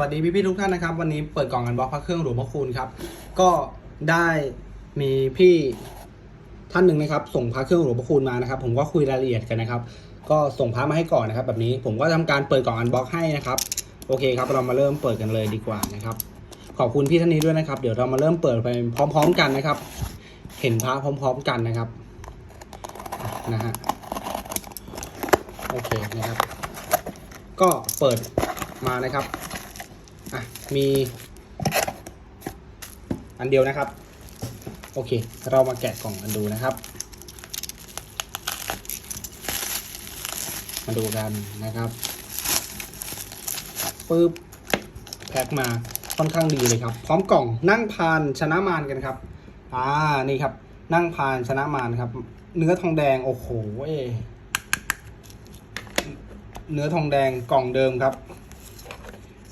วัสดีพี่ๆทุกท่านนะครับ วันนี้เปิดกล่องกันบล็อกพระเครื่องหลวงพ่อคูณครับ ก็ได้มีพี่ท่านหนึ่งนะครับ ส่งพระเครื่องหลวงพ่อคูณมานะครับ ผมก็คุยรายละเอียดกันนะครับ ก็ส่งพระมาให้ก่อนนะครับ แบบนี้ผมก็ทำการเปิดกล่องอันบล็อกให้นะครับโอเคครับ เรามาเริ่มเปิดกันเลยดีกว่านะครับ ขอบคุณพี่ท่านนี้ด้วยนะครับ เดี๋ยวเรามาเริ่มเปิดไปพร้อม ๆ กันนะครับ เห็นพระพร้อม ๆ กันนะครับนะฮะโอเคนะครับ ก็เปิดมานะครับ มีอันเดียวนะครับ โอเค เรามาแกะกล่องกันดูนะครับ มาดูกันนะครับปึ๊บแพ็คมาค่อนข้างดีเลยครับ พร้อมกล่องนั่งพานชนะมารกันครับ อ่า นี่ครับ นั่งพานชนะมารครับ เนื้อทองแดง โอ้โห เอ เนื้อทองแดงกล่องเดิมครับ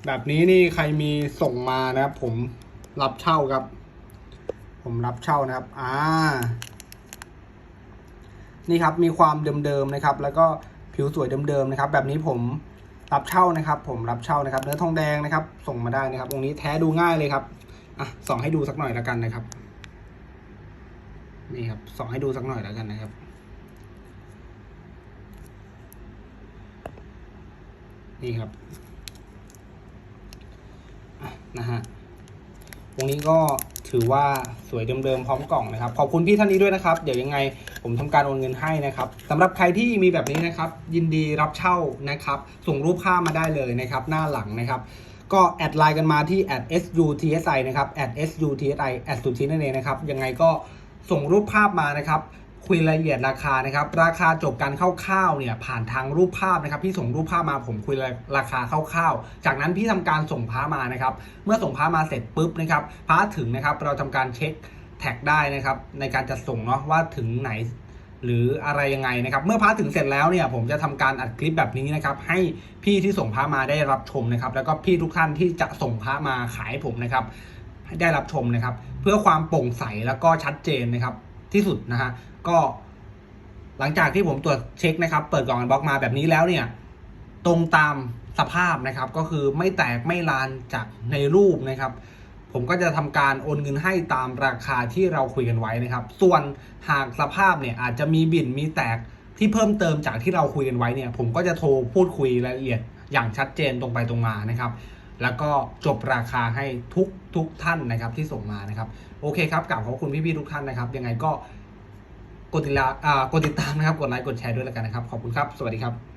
แบบนี้นี่ใครมีส่งมานะครับ ผมรับเช่าครับ ผมรับเช่านะครับ อ่า นี่ครับมีความเดิมๆนะครับ แล้วก็ผิวสวยเดิมๆนะครับ แบบนี้ผมรับเช่านะครับ ผมรับเช่านะครับ เนื้อทองแดงนะครับ ส่งมาได้นะครับตรงนี้แท้ดูง่ายเลยครับอะส่องให้ดูสักหน่อยแล้วกันนะครับ นี่ครับส่องให้ดูสักหน่อยแล้วกันนะครับ นี่ครับ นะฮะตรงนี้ก็ถือว่าสวยเดิมๆพร้อมกล่องนะครับ ขอบคุณพี่ท่านนี้ด้วยนะครับ เดี๋ยวยังไงผมทำการโอนเงินให้นะครับสำหรับใครที่มีแบบนี้นะครับ ยินดีรับเช่านะครับ ส่งรูปภาพมาได้เลยนะครับ หน้าหลังนะครับ ก็แอดไลน์กันมาที่ @sutsi นะครับ @sutsi แอดสุทีนั่นเองนะครับ ยังไงก็ส่งรูปภาพมานะครับ คุยรายละเอียดราคานะครับ ราคาจบการคร่าวๆเนี่ยผ่านทางรูปภาพนะครับ พี่ส่งรูปภาพมาผมคุยราคาคร่าวๆ จากนั้นพี่ทำการส่งพระมานะครับ เมื่อส่งพระมาเสร็จปุ๊บนะครับพระถึงนะครับเราทำการเช็คแท็กได้นะครับ ในการจัดส่งเนาะว่าถึงไหนหรืออะไรยังไงนะครับ เมื่อพระถึงเสร็จแล้วเนี่ยผมจะทำการอัดคลิปแบบนี้นะครับ ให้พี่ที่ส่งพระมาได้รับชมนะครับ แล้วก็พี่ทุกท่านที่จะส่งพระมาขายผมนะครับให้ได้รับชมนะครับ เพื่อความโปร่งใสแล้วก็ชัดเจนนะครับที่สุดนะฮะ ก็หลังจากที่ผมตรวจเช็คนะครับ เปิดกล่องอันบล็อกมาแบบนี้แล้วเนี่ย ตรงตามสภาพนะครับก็คือไม่แตกไม่ลานจากในรูปนะครับ ผมก็จะทำการโอนเงินให้ตามราคาที่เราคุยกันไว้นะครับ ส่วนหากสภาพเนี่ยอาจจะมีบิ่นมีแตกที่เพิ่มเติมจากที่เราคุยกันไว้เนี่ย ผมก็จะโทรพูดคุยรายละเอียดอย่างชัดเจนตรงไปตรงมานะครับ แล้วก็จบราคาให้ทุกทุกท่านนะครับที่ส่งมานะครับ โอเคครับกลับขอบคุณพี่ๆทุกท่านนะครับ ยังไงก็ กดติดตามกดติดตามนะครับ กดไลค์ กดแชร์ด้วยแล้วกันนะครับ ขอบคุณครับ สวัสดีครับ